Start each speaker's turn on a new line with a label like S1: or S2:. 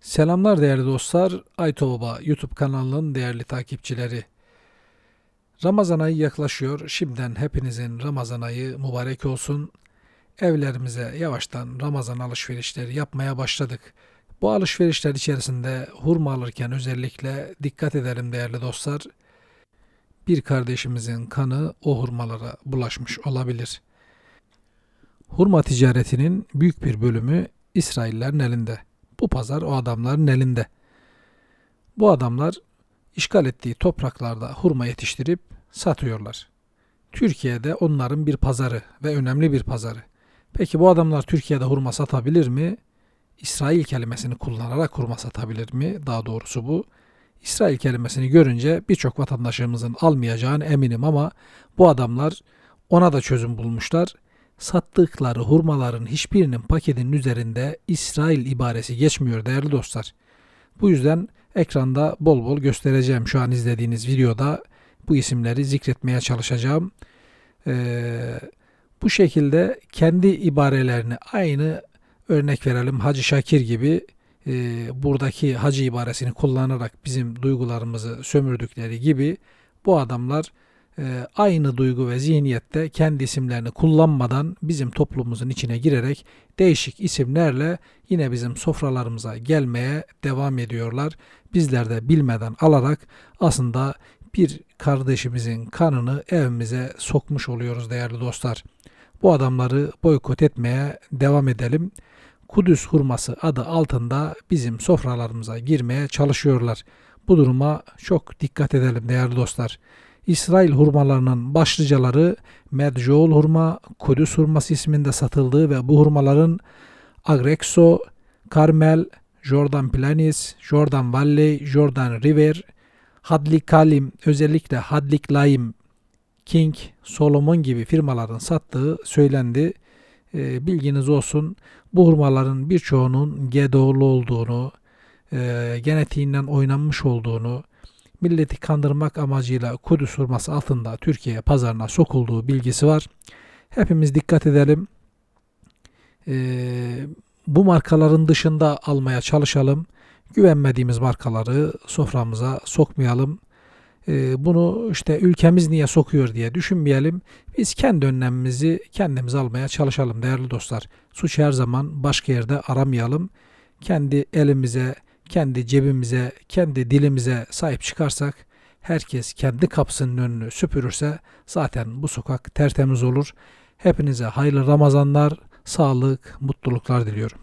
S1: Selamlar değerli dostlar. Ayto Baba YouTube kanalının değerli takipçileri. Ramazan ayı yaklaşıyor. Şimdiden hepinizin Ramazan ayı mübarek olsun. Evlerimize yavaştan Ramazan alışverişleri yapmaya başladık. Bu alışverişler içerisinde hurma alırken özellikle dikkat edelim değerli dostlar. Bir kardeşimizin kanı o hurmalara bulaşmış olabilir. Hurma ticaretinin büyük bir bölümü İsraillerin elinde. Bu pazar o adamların elinde. Bu adamlar işgal ettiği topraklarda hurma yetiştirip satıyorlar. Türkiye'de onların bir pazarı ve önemli bir pazarı. Peki bu adamlar Türkiye'de hurma satabilir mi? İsrail kelimesini kullanarak hurma satabilir mi? Daha doğrusu bu. İsrail kelimesini görünce birçok vatandaşımızın almayacağını eminim ama bu adamlar ona da çözüm bulmuşlar sattıkları hurmaların hiçbirinin paketinin üzerinde İsrail ibaresi geçmiyor değerli dostlar. Bu yüzden ekranda bol bol göstereceğim şu an izlediğiniz videoda bu isimleri zikretmeye çalışacağım. Ee, bu şekilde kendi ibarelerini aynı örnek verelim Hacı Şakir gibi e, buradaki hacı ibaresini kullanarak bizim duygularımızı sömürdükleri gibi bu adamlar aynı duygu ve zihniyette kendi isimlerini kullanmadan bizim toplumumuzun içine girerek değişik isimlerle yine bizim sofralarımıza gelmeye devam ediyorlar. Bizler de bilmeden alarak aslında bir kardeşimizin kanını evimize sokmuş oluyoruz değerli dostlar. Bu adamları boykot etmeye devam edelim. Kudüs hurması adı altında bizim sofralarımıza girmeye çalışıyorlar. Bu duruma çok dikkat edelim değerli dostlar. İsrail hurmalarının başlıcaları Medjool hurma, Kudüs hurması isminde satıldığı ve bu hurmaların Agrexo, Carmel, Jordan Planis, Jordan Valley, Jordan River, Hadlik Kalim, özellikle Hadlik Laim, King, Solomon gibi firmaların sattığı söylendi. E, bilginiz olsun bu hurmaların birçoğunun GDO'lu olduğunu, e, genetiğinden oynanmış olduğunu, milleti kandırmak amacıyla Kudüs hurması altında Türkiye pazarına sokulduğu bilgisi var. Hepimiz dikkat edelim. Ee, bu markaların dışında almaya çalışalım. Güvenmediğimiz markaları soframıza sokmayalım. Ee, bunu işte ülkemiz niye sokuyor diye düşünmeyelim. Biz kendi önlemimizi kendimiz almaya çalışalım değerli dostlar. Suç her zaman başka yerde aramayalım. Kendi elimize, kendi cebimize, kendi dilimize sahip çıkarsak, herkes kendi kapısının önünü süpürürse zaten bu sokak tertemiz olur. Hepinize hayırlı Ramazanlar, sağlık, mutluluklar diliyorum.